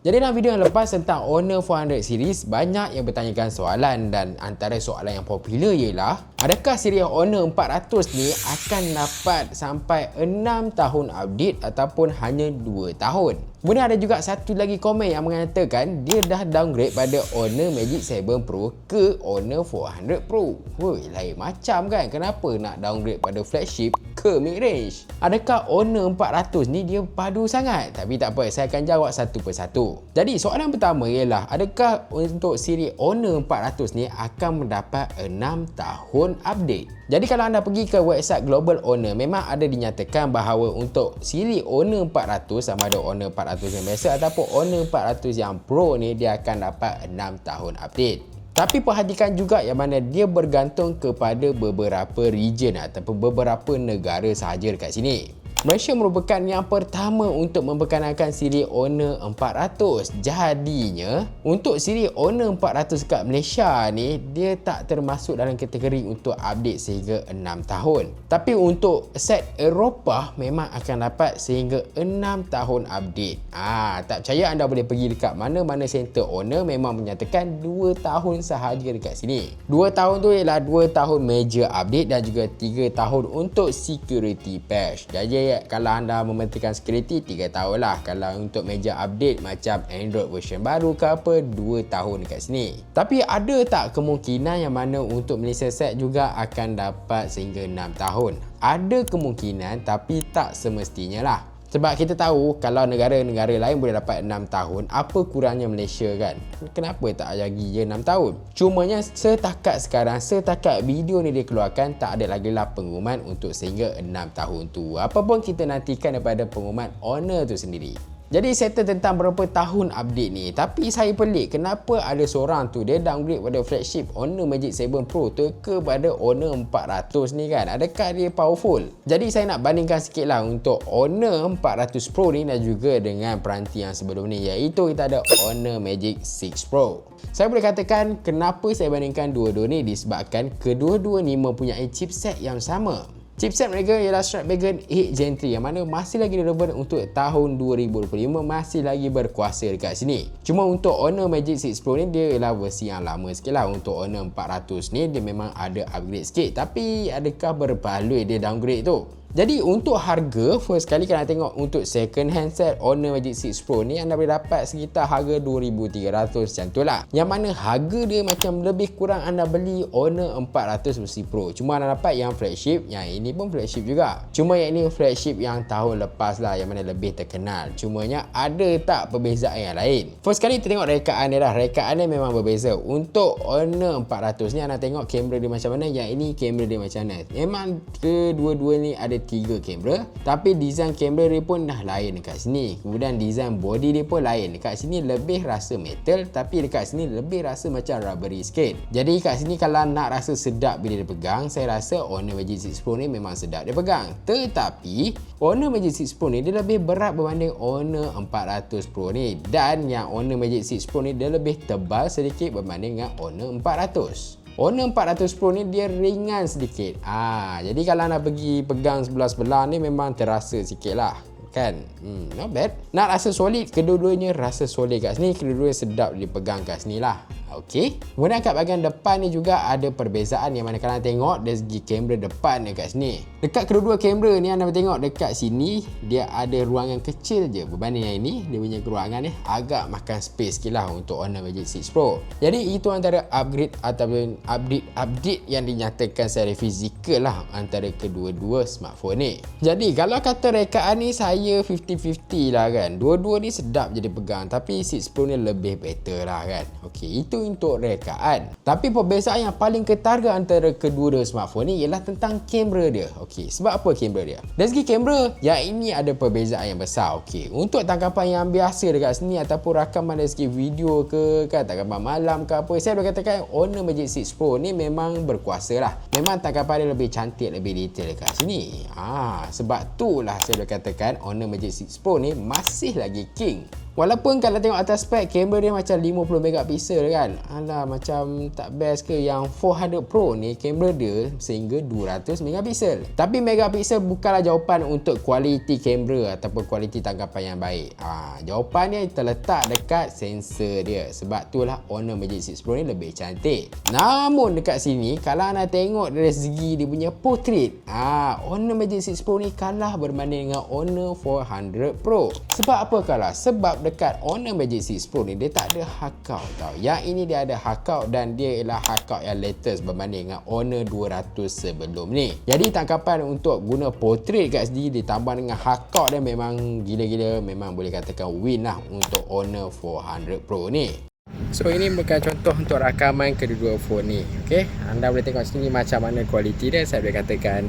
Jadi dalam video yang lepas tentang Honor 400 series, banyak yang bertanyakan soalan dan antara soalan yang popular ialah adakah siri Honor 400 ni akan dapat sampai 6 tahun update ataupun hanya 2 tahun? Kemudian ada juga satu lagi komen yang mengatakan dia dah downgrade pada Honor Magic 7 Pro ke Honor 400 Pro. Woi, lain macam kan? Kenapa nak downgrade pada flagship ke mid range? Adakah Honor 400 ni dia padu sangat? Tapi tak apa, saya akan jawab satu persatu. Jadi soalan pertama ialah adakah untuk siri Honor 400 ni akan mendapat 6 tahun update? Jadi kalau anda pergi ke website Global Owner memang ada dinyatakan bahawa untuk siri Owner 400 sama ada Owner 400 yang biasa ataupun Owner 400 yang Pro ni dia akan dapat 6 tahun update. Tapi perhatikan juga yang mana dia bergantung kepada beberapa region ataupun beberapa negara sahaja dekat sini. Malaysia merupakan yang pertama untuk memperkenalkan siri Honor 400. Jadinya, untuk siri Honor 400 kat Malaysia ni, dia tak termasuk dalam kategori untuk update sehingga 6 tahun. Tapi untuk set Eropah memang akan dapat sehingga 6 tahun update. Ah, tak percaya anda boleh pergi dekat mana-mana center Honor memang menyatakan 2 tahun sahaja dekat sini. 2 tahun tu ialah 2 tahun major update dan juga 3 tahun untuk security patch. Jadi kalau anda mementingkan security 3 tahun lah. Kalau untuk meja update macam Android version baru ke apa 2 tahun dekat sini. Tapi ada tak kemungkinan yang mana untuk Malaysia set juga akan dapat sehingga 6 tahun? Ada kemungkinan tapi tak semestinya lah sebab kita tahu kalau negara-negara lain boleh dapat 6 tahun, apa kurangnya Malaysia kan? Kenapa tak lagi je 6 tahun? Cumanya setakat sekarang, setakat video ni dikeluarkan, tak ada lagi lah pengumuman untuk sehingga 6 tahun tu. Apa pun kita nantikan daripada pengumuman owner tu sendiri. Jadi settle tentang berapa tahun update ni Tapi saya pelik kenapa ada seorang tu Dia downgrade pada flagship Honor Magic 7 Pro tu Kepada Honor 400 ni kan Adakah dia powerful? Jadi saya nak bandingkan sikit lah Untuk Honor 400 Pro ni Dan juga dengan peranti yang sebelum ni Iaitu kita ada Honor Magic 6 Pro saya boleh katakan kenapa saya bandingkan dua-dua ni disebabkan kedua-dua ni mempunyai chipset yang sama. Chipset mereka ialah Snapdragon 8 Gen 3 yang mana masih lagi relevan untuk tahun 2025 masih lagi berkuasa dekat sini. Cuma untuk Honor Magic 6 Pro ni dia ialah versi yang lama sikit lah. Untuk Honor 400 ni dia memang ada upgrade sikit. Tapi adakah berbaloi dia downgrade tu? Jadi untuk harga, first kali kalau tengok untuk second hand set Honor Magic 6 Pro ni anda boleh dapat sekitar harga 2300 macam tu lah. Yang mana harga dia macam lebih kurang anda beli Honor 400 versi Pro. Cuma anda dapat yang flagship, yang ini pun flagship juga. Cuma yang ini flagship yang tahun lepas lah yang mana lebih terkenal. Cumanya ada tak perbezaan yang lain? First kali kita tengok rekaan dia lah. Rekaan dia memang berbeza. Untuk Honor 400 ni anda tengok kamera dia macam mana, yang ini kamera dia macam mana. Memang kedua-dua ni ada tiga kamera tapi design kamera dia pun dah lain dekat sini. Kemudian design body dia pun lain. Dekat sini lebih rasa metal tapi dekat sini lebih rasa macam rubbery sikit. Jadi kat sini kalau nak rasa sedap bila dia pegang saya rasa Honor Magic 6 Pro ni memang sedap dia pegang. Tetapi Honor Magic 6 Pro ni dia lebih berat berbanding Honor 400 Pro ni. Dan yang Honor Magic 6 Pro ni dia lebih tebal sedikit berbanding dengan Honor 400 Honor 400 Pro ni dia ringan sedikit. Ah, jadi kalau nak pergi pegang sebelah-sebelah ni memang terasa sikit lah. Kan? Hmm, not bad. Nak rasa solid, kedua-duanya rasa solid kat sini. Kedua-duanya sedap dipegang kat sini lah. Okey. Kemudian kat bahagian depan ni juga ada perbezaan yang mana kalau tengok dari segi kamera depan dekat sini. Dekat kedua-dua kamera ni anda tengok dekat sini dia ada ruangan kecil je berbanding yang ini dia punya ruangan ni agak makan space sikit lah untuk Honor Magic 6 Pro. Jadi itu antara upgrade ataupun update update yang dinyatakan secara fizikal lah antara kedua-dua smartphone ni. Jadi kalau kata rekaan ni saya 50-50 lah kan. Dua-dua ni sedap jadi pegang tapi 6 Pro ni lebih better lah kan. Okey, itu untuk rekaan. Tapi perbezaan yang paling ketara antara kedua-dua smartphone ni ialah tentang kamera dia. Okey, sebab apa kamera dia? Dari segi kamera, yang ini ada perbezaan yang besar. Okey, untuk tangkapan yang biasa dekat sini ataupun rakaman dari segi video ke, kan, tangkapan malam ke apa, saya boleh katakan Honor Magic 6 Pro ni memang berkuasa lah. Memang tangkapan dia lebih cantik, lebih detail dekat sini. Ah, sebab tu lah saya boleh katakan Honor Magic 6 Pro ni masih lagi king. Walaupun kalau tengok atas spek kamera dia macam 50 megapiksel kan. Alah macam tak best ke yang 400 Pro ni kamera dia sehingga 200 megapiksel. Tapi megapiksel bukanlah jawapan untuk kualiti kamera ataupun kualiti tangkapan yang baik. Ha, jawapannya terletak dekat sensor dia. Sebab itulah Honor Magic 6 Pro ni lebih cantik. Namun dekat sini kalau anda tengok dari segi dia punya portrait, ha, Honor Magic 6 Pro ni kalah berbanding dengan Honor 400 Pro. Sebab apa kalah? Sebab dekat Honor Magic 6 Pro ni dia tak ada hardcout tau. Yang ini dia ada hardcout dan dia ialah hardcout yang latest berbanding dengan Honor 200 sebelum ni. Jadi tangkapan untuk guna portrait kat sini ditambah dengan hardcout dia memang gila-gila memang boleh katakan win lah untuk Honor 400 Pro ni. So ini bukan contoh untuk rakaman kedua-dua phone ni. Okay, anda boleh tengok sini macam mana kualiti dia. Saya boleh katakan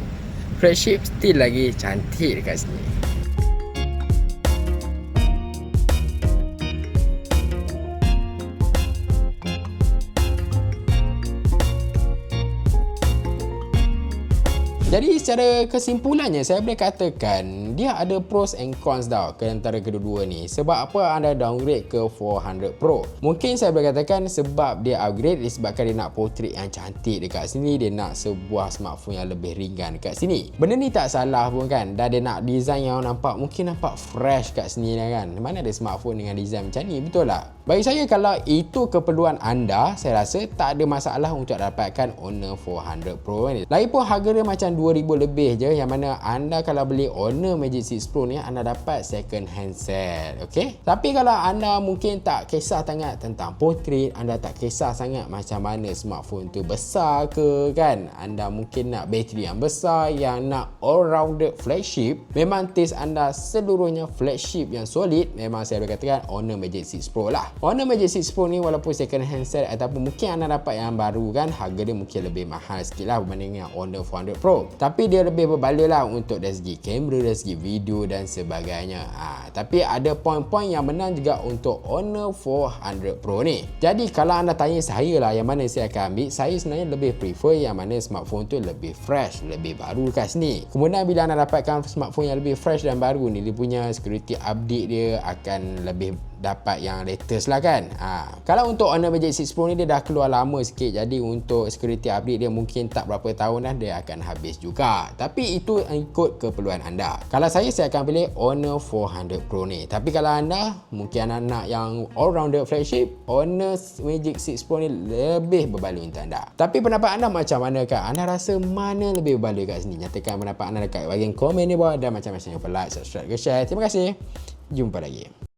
flagship still lagi cantik dekat sini. Jadi secara kesimpulannya saya boleh katakan dia ada pros and cons tau ke antara kedua-dua ni. Sebab apa anda downgrade ke 400 Pro? Mungkin saya boleh katakan sebab dia upgrade disebabkan dia nak portrait yang cantik dekat sini, dia nak sebuah smartphone yang lebih ringan dekat sini. Benda ni tak salah pun kan. Dan dia nak design yang nampak mungkin nampak fresh kat sini lah kan. Mana ada smartphone dengan design macam ni, betul tak? Bagi saya kalau itu keperluan anda, saya rasa tak ada masalah untuk dapatkan Honor 400 Pro ni. Lagipun harga dia macam 2000 lebih je yang mana anda kalau beli Honor Magic 6 Pro ni anda dapat second hand set okay? tapi kalau anda mungkin tak kisah sangat tentang portrait anda tak kisah sangat macam mana smartphone tu besar ke kan? Anda mungkin nak bateri yang besar yang nak all rounded flagship. Memang taste anda seluruhnya flagship yang solid. Memang saya boleh katakan Honor Magic 6 Pro lah. Honor Magic 6 Pro ni walaupun second hand set ataupun mungkin anda dapat yang baru kan? Harga dia mungkin lebih mahal sikit lah berbanding dengan Honor 400 Pro. Tapi dia lebih berbalik lah untuk dari segi kamera, dari segi video dan sebagainya. Ha, tapi ada poin-poin yang menang juga untuk Honor 400 Pro ni. Jadi kalau anda tanya saya lah yang mana saya akan ambil saya sebenarnya lebih prefer yang mana smartphone tu lebih fresh, lebih baru kat sini. Kemudian bila anda dapatkan smartphone yang lebih fresh dan baru ni dia punya security update dia akan lebih dapat yang latest lah kan. Ha. kalau untuk Honor Magic 6 Pro ni dia dah keluar lama sikit. Jadi untuk security update dia mungkin tak berapa tahun dah dia akan habis juga. Tapi itu ikut keperluan anda. Kalau saya saya akan pilih Honor 400 Pro ni. Tapi kalau anda mungkin anda nak yang all rounder flagship Honor Magic 6 Pro ni lebih berbaloi untuk anda. Tapi pendapat anda macam mana kan anda rasa mana lebih berbaloi kat sini? Nyatakan pendapat anda dekat bahagian komen ni bawah dan macam-macam. Lupa like subscribe ke share. Terima kasih. Jumpa lagi